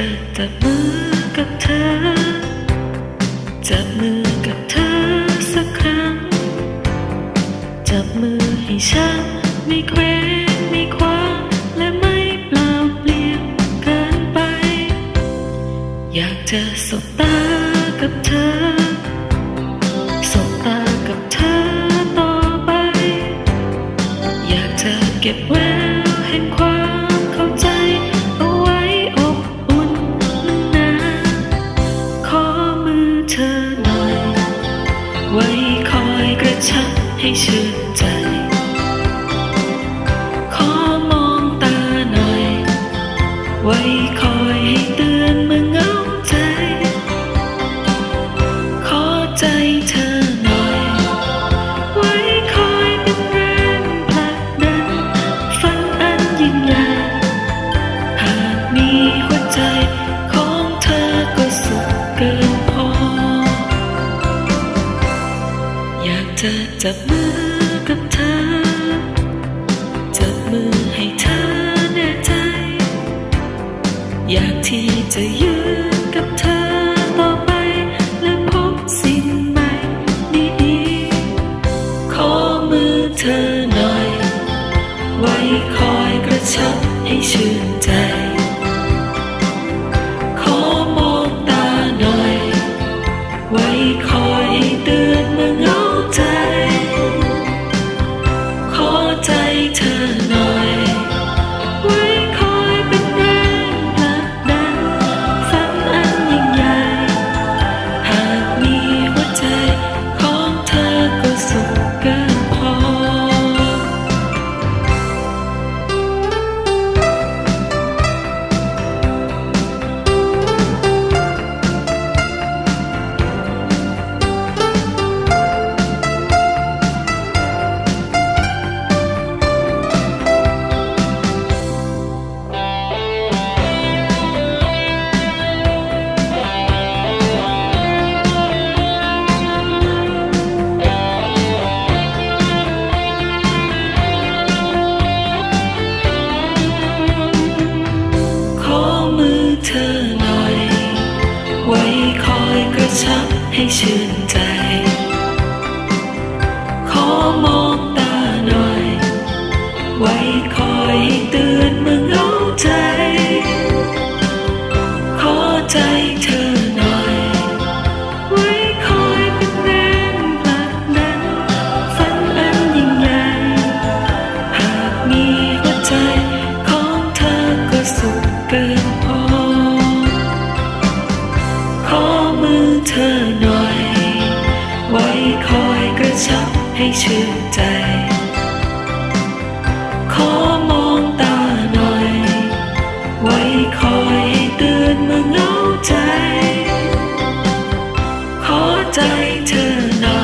จะจับมือกับเธอ จับมือกับเธอสักครั้ง จับมือให้ฉันไม่เคว้งไม่คว้าและไม่เปล่าเปลี่ยนเกินไป อยากจะสบตากับเธอ สบตากับเธอต่อไป อยากจะเก็บแว ให้ชื่นใจ ขอมองตาหน่อย ไว้คอยให้เตือนเมื่อเงาใจ ขอใจเธอหน่อย ไว้คอยเป็นแรงผลักดันฝันอันยิ่งใหญ่หากมีหัวใจของเธอก็สุดเกิน พออยากจะจับมือกับเธอ จับมือให้เธอแน่ใจ อยากที่จะยืนกับเธอต่อไปและพบสิ่งใหม่ดีๆขอมือเธอหน่อย ไว้คอยกระชับให้ชื่นใจ ให้ชื่นใจ ขอมองตาหน่อย ไว้คอยให้เตือนเมื่อเหงาใจ ขอใจเธอหน่อย ไว้คอยเป็นแรงผลักดันฝันอันยิ่งใหญ่ หากมีหัวใจของเธอก็สุขเกินพอ ขอมือเธอหน่อย ให้ชื่นใจ ขอมองตาหน่อย ไว้คอยเตือนเมื่อเหงาใจ ขอใจเธอหน่อย